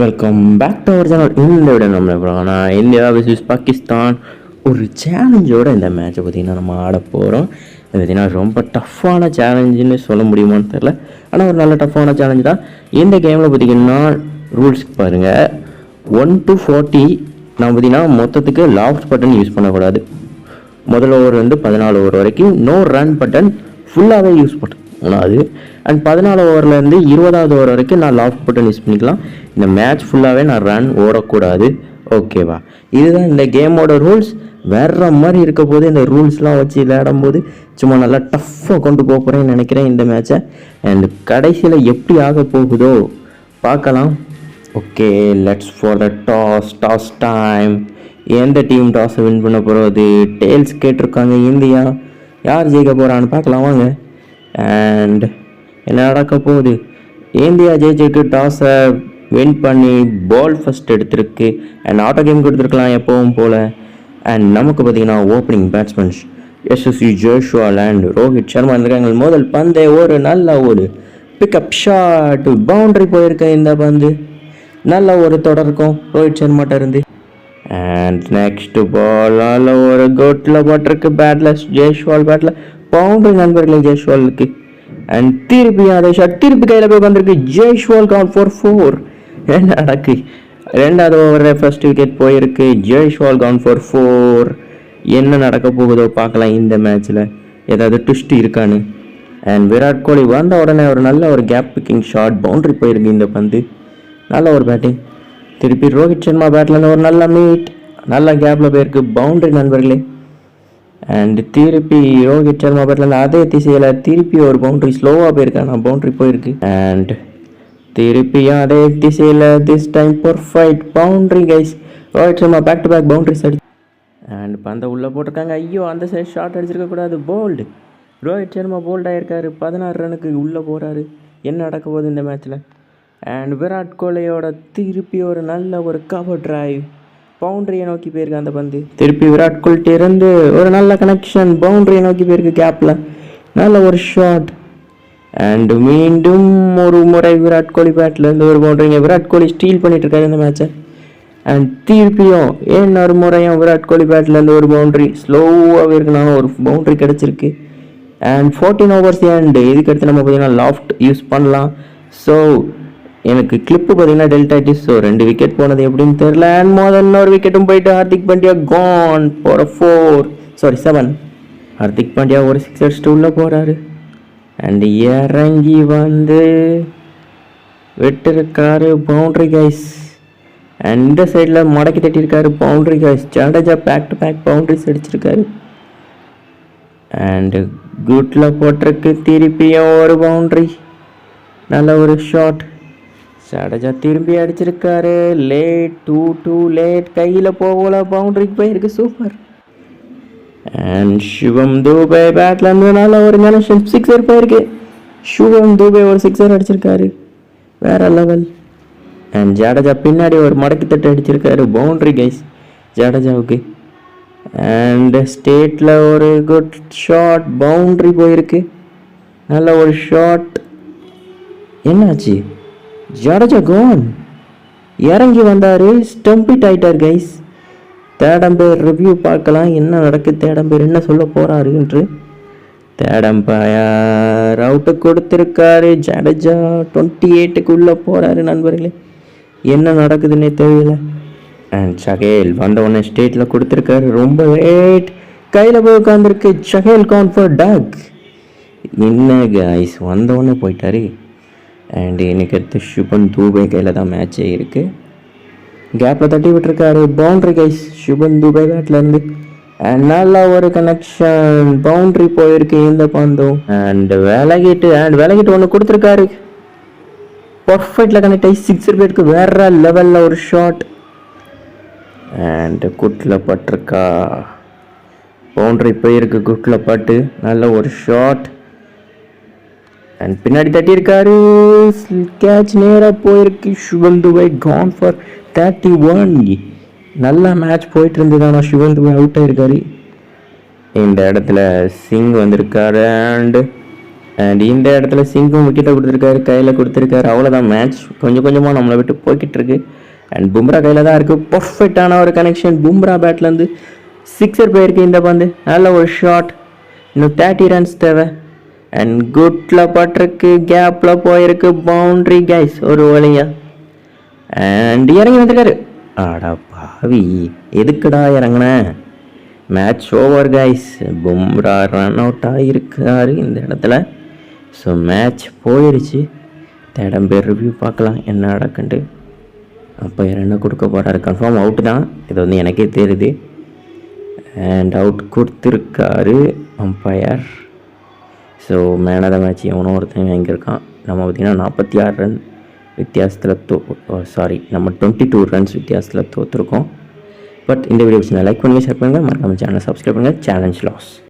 Welcome back to our channel இந்த விட நம்ம போகிறோம்னா இந்தியா விசிஸ் பாகிஸ்தான். ஒரு சேலஞ்சோட இந்த மேட்சை பார்த்தீங்கன்னா நம்ம ஆட போகிறோம் இது பார்த்தீங்கன்னா ரொம்ப டஃப்பான சேலஞ்சுன்னு சொல்ல முடியுமான்னு தெரில ஆனால் ஒரு நல்ல டஃப்பான சேலஞ்சு தான். இந்த கேமில் பார்த்தீங்கன்னா ரூல்ஸ் பாருங்கள் ஒன் டு ஃபார்ட்டி நான் பார்த்தீங்கன்னா மொத்தத்துக்கு லாஸ்ட் பட்டன் யூஸ் பண்ணக்கூடாது. முதல் ஓவர் வந்து பதினாலு ஓவர் வரைக்கும் நோ ரன் பட்டன் ஃபுல்லாகவே யூஸ் பண்ணக்கூடாது அண்ட் பதினாலு ஓவர்லேருந்து இருபதாவது ஓவர் வரைக்கும் நான் லாஃப்ட் பட்டன் யூஸ் பண்ணிக்கலாம். இந்த மேட்ச் ஃபுல்லாகவே நான் ரன் ஓடக்கூடாது. ஓகேவா இதுதான் இந்த கேமோட ரூல்ஸ் வேற மாதிரி இருக்க போது இந்த ரூல்ஸ்லாம் வச்சு விளையாடும் போது சும்மா நல்லா டஃப்பாக கொண்டு போக போகிறேன்னு நினைக்கிறேன் இந்த மேட்சை அண்ட் கடைசியில் எப்படி ஆக போகுதோ பார்க்கலாம். Okay let's for the toss toss time எந்த டீம் டாஸை வின் பண்ண போகிறது டேல்ஸ் கேட்டிருக்காங்க இந்தியா. யார் ஜெயிக்க போகிறான்னு பார்க்கலாம் வாங்க. அண்ட் என்ன நடக்க போகுது? இந்தியா ஜெயிச்சிருக்கு டாஸை வின் பண்ணி பால் ஃபஸ்ட் எடுத்திருக்கு. அண்ட் ஆட்டோ கேம் கொடுத்துருக்கலாம் எப்பவும் போல். அண்ட் நமக்கு பார்த்திங்கன்னா ஓப்பனிங் பேட்ஸ்மேன்ஸ் எஸ்எஸ்சி ஜோஷுவா அண்ட் ரோஹித் சர்மா இருக்காங்க. முதல் பந்தே ஒரு நல்ல ஒரு பிக்கப் ஷாட் பவுண்டரி போயிருக்க இந்த பந்து. நல்ல ஒரு தொடர்க்கும் ரோஹித் சர்மாட்ட இருந்து. அண்ட் நெக்ஸ்ட் பாலால் ஒரு கோட்டில் போட்டிருக்கு. பேட்டில் ஜெய்ஷ்வால் பேட்டில் பவுண்டரி நண்பர்களே ஜெய்ஷ்வாலுக்கு அண்ட் திருப்பி அதே ஷாட் திருப்பி கையில் போய் வந்திருக்கு. ஜெய்ஷ்வால் கவுண்ட் ஃபோர் ஃபோர் என்ன நடக்கு? ரெண்டாவது ஓவரில் ஃபர்ஸ்ட் விக்கெட் போயிருக்கு. ஜெய்ஷ்வால் கவுன் ஃபார் ஃபோர் என்ன நடக்க போகுதோ பார்க்கலாம் இந்த மேட்ச்சில் ஏதாவது ட்விஸ்ட் இருக்கான்னு. அண்ட் விராட் கோலி வந்த உடனே ஒரு நல்ல ஒரு கேப் பிக்கிங் ஷாட் பவுண்டரி போயிருக்கு இந்த பந்து. நல்ல ஒரு பேட்டிங் திருப்பி ரோஹித் சர்மா பேட்லேருந்து ஒரு நல்ல மீட் நல்ல கேப்பில் போயிருக்கு பவுண்டரி நண்பர்களே. அண்ட் திருப்பி ரோஹித் சர்மா பேட்லேருந்து அதே திசையில் திருப்பி ஒரு பவுண்டரி ஸ்லோவாக போயிருக்கான். பவுண்ட்ரி போயிருக்கு. அண்ட் திருப்பி அதே திசையில் this time perfect boundary guys Rohit Sharma back to back boundaries அடி அண்ட் பந்தை உள்ளே போட்டிருக்காங்க. ஐயோ அந்த சைடு ஷாட் அடிச்சிருக்க கூடாது. போல்டு ரோஹித் சர்மா போல்ட் ஆகிருக்காரு பதினாறு ரனுக்கு உள்ளே போகிறாரு என்ன நடக்க போகுது இந்த மேட்ச்சில் அண்ட் விராட் கோலியோட திருப்பி ஒரு நல்ல ஒரு கவர் டிரைவ் பவுண்டரியை நோக்கி போயிருக்கு அந்த பந்து. திருப்பி விராட் கோலிட்ட இருந்து ஒரு நல்ல கனெக்ஷன் பவுண்டரியை நோக்கி போயிருக்கு கேப்பில் நல்ல ஒரு ஷாட் அண்ட் மீண்டும் ஒரு முறை விராட் கோலி பேட்லேருந்து ஒரு பவுண்டரிங்க விராட் கோலி ஸ்டீல் பண்ணிட்டு இருக்காரு இந்த மேட்சை அண்ட் திருப்பியும் இன்னொரு முறையும் விராட் கோலி பேட்லேருந்து ஒரு பவுண்டரி ஸ்லோவாகவே இருக்கனாலும் ஒரு பவுண்டரி கிடச்சிருக்கு. அண்ட் ஃபோர்டீன் ஓவர்ஸ் அண்ட் இதுக்கு அடுத்து நம்ம பார்த்தீங்கன்னா லாஃப்ட் யூஸ் பண்ணலாம். ஸோ எனக்கு கிளிப்பு பார்த்தீங்கன்னா டெல்டாட்டிஸ் ஸோ ரெண்டு விக்கெட் போனது எப்படின்னு தெரியல. அண்ட் மோதல் இன்னொரு விக்கெட்டும் போயிட்டு ஹார்திக் பாண்டியா கான் போகிற four sorry seven Hardik Pandya ஒரு சிக்ஸ் அடிச்சுட்டு உள்ளே போகிறாரு அண்ட் இறங்கி வந்து விட்டுருக்காரு பவுண்டரி கைஸ் அண்ட் இந்த சைடில் மடக்கி தட்டியிருக்காரு boundary guys Jadeja back to back boundaries அடிச்சிருக்காரு. அண்டு குட்டில் போட்டிருக்கு. திருப்பியும் ஒரு பவுண்டரி நல்ல ஒரு ஷாட் ஜடேஜா திரும்பி அடிச்சிருக்காரு. லேட் டூ டூ லேட் கையில் போகல. பவுண்டரிக்கு போயிருக்கு. சூப்பர் அண்ட் சிவம் தூபே பேட்டில் இருந்ததுனால ஒரு கனெக்ஷன் சிக்ஸர் போயிருக்கு சிவம் தூபே ஒரு சிக்ஸர் அடிச்சிருக்காரு வேற லெவல் அண்ட் ஜாடேஜா பின்னாடி ஒரு மடக்கு தட்டு அடிச்சிருக்காரு பவுண்ட்ரி கைஸ் ஜாடேஜாவுக்கு அண்ட் ஸ்டேட்டில் ஒரு குட் ஷாட் பவுண்ட்ரி போயிருக்கு நல்ல ஒரு ஷாட் என்னாச்சு ஜடேஜா கோன் இறங்கி வந்தார் ஸ்டம்பிட் ஆயிட்டார் கைஸ் தேடம்பேர் ரிவ்யூ பார்க்கலாம். என்ன நடக்கு தேடம்பேர் என்ன சொல்ல போகிறாரு என்று தேடம்பயர் அவுட்டு கொடுத்துருக்காரு. ஜடேஜா டுவெண்ட்டி எயிட்டுக்கு உள்ளே போகிறாரு நண்பர்களே. என்ன நடக்குதுன்னே தெரியல. அண்ட் சகேல் வந்த உடனே ஸ்டேட்டில் கொடுத்துருக்காரு. ரொம்ப லேட் கையில் போய் உட்காந்துருக்கு சகேல் கான் ஃபார் டாக் என்ன கைஸ் வந்த உடனே போயிட்டாரு. அண்ட் எனக்கு அடுத்து சுபன் தூபே கையில் தான் மேட்சே இருக்குது கேப்பில் தட்டி விட்டுருக்காரு. பவுண்டரி கைஸ் சுபன் துபை பேட்லேருந்து அண்ட் நல்லா ஒரு கனெக்ஷன் பவுண்ட்ரி போயிருக்கு இந்த பந்தும் அண்ட் விலகிட்டு அண்ட் விலகிட்டு ஒன்று கொடுத்துருக்காரு. பர்ஃபெக்டில் கனெக்ட் ஆகி சிக்ஸ் பேருக்கு வேற லெவலில் ஒரு ஷாட் அண்ட் குட்டில் பட்டிருக்கா. பவுண்ட்ரி போயிருக்கு குட்டில் பட்டு. நல்ல ஒரு ஷாட் அண்ட் பின்னாடி தட்டியிருக்காரு. கேட்ச் நேராக போயிருக்கு. Shivam Dube gone for thirty one நல்ல மேட்ச் போயிட்டு இருந்தது ஆனால் சிவன் அவுட் ஆயிருக்காரு. இந்த இடத்துல சிங் வந்திருக்காரு அண்டு அண்ட் இந்த இடத்துல சிங்கும் விக்கெட்டை கொடுத்துருக்காரு கையில் கொடுத்துருக்காரு. அவ்வளோதான் மேட்ச் கொஞ்சம் கொஞ்சமாக நம்மளை விட்டு போய்கிட்டு இருக்கு அண்ட் பும்ரா கையில் தான் இருக்குது பர்ஃபெக்டான ஒரு கனெக்ஷன் பும்ரா பேட்லேருந்து சிக்ஸர் போயிருக்கு இந்த பந்து. நல்ல ஒரு ஷாட் இன்னும் தேர்ட்டி ரன்ஸ் தேவை. அண்ட் குட்டில் பட்டிருக்கு. கேப்பில் போயிருக்கு. பவுண்ட்ரி கைஸ் ஒரு வழியா அண்ட் இறங்கி வந்துட்டாரு. ஆடா பாவி எதுக்குடா இறங்குன? Match over guys Bumrah run out ஆகியிருக்காரு இந்த இடத்துல. ஸோ மேட்ச் போயிடுச்சு தேடம் பேர் ரிவ்யூ பார்க்கலாம் என்ன நடக்குன்ட்டு. அப்போ என்ன கொடுக்க போகிறாரு கன்ஃபார்ம் அவுட்டு தான். இது வந்து எனக்கே தெரியுது. அண்ட் அவுட் கொடுத்துருக்காரு umpire so man of the match எவனோ ஒருத்தன் வாங்கியிருக்கான். நம்ம பார்த்திங்கன்னா நாற்பத்தி ஆறு ரன் வித்தியாசத்தில் தோ சாரி நம்ம டுவெண்ட்டி டூ ரன்ஸ் வித்தியாசத்தில் தோற்றுருக்கோம் பட் இந்த வீடியோ லைக் பண்ணுங்கள் ஷேர் பண்ணுங்கள் மறக்காமல் சேனலை சப்ஸ்கிரைப் பண்ணுங்கள் சேலஞ்ச் லாஸ்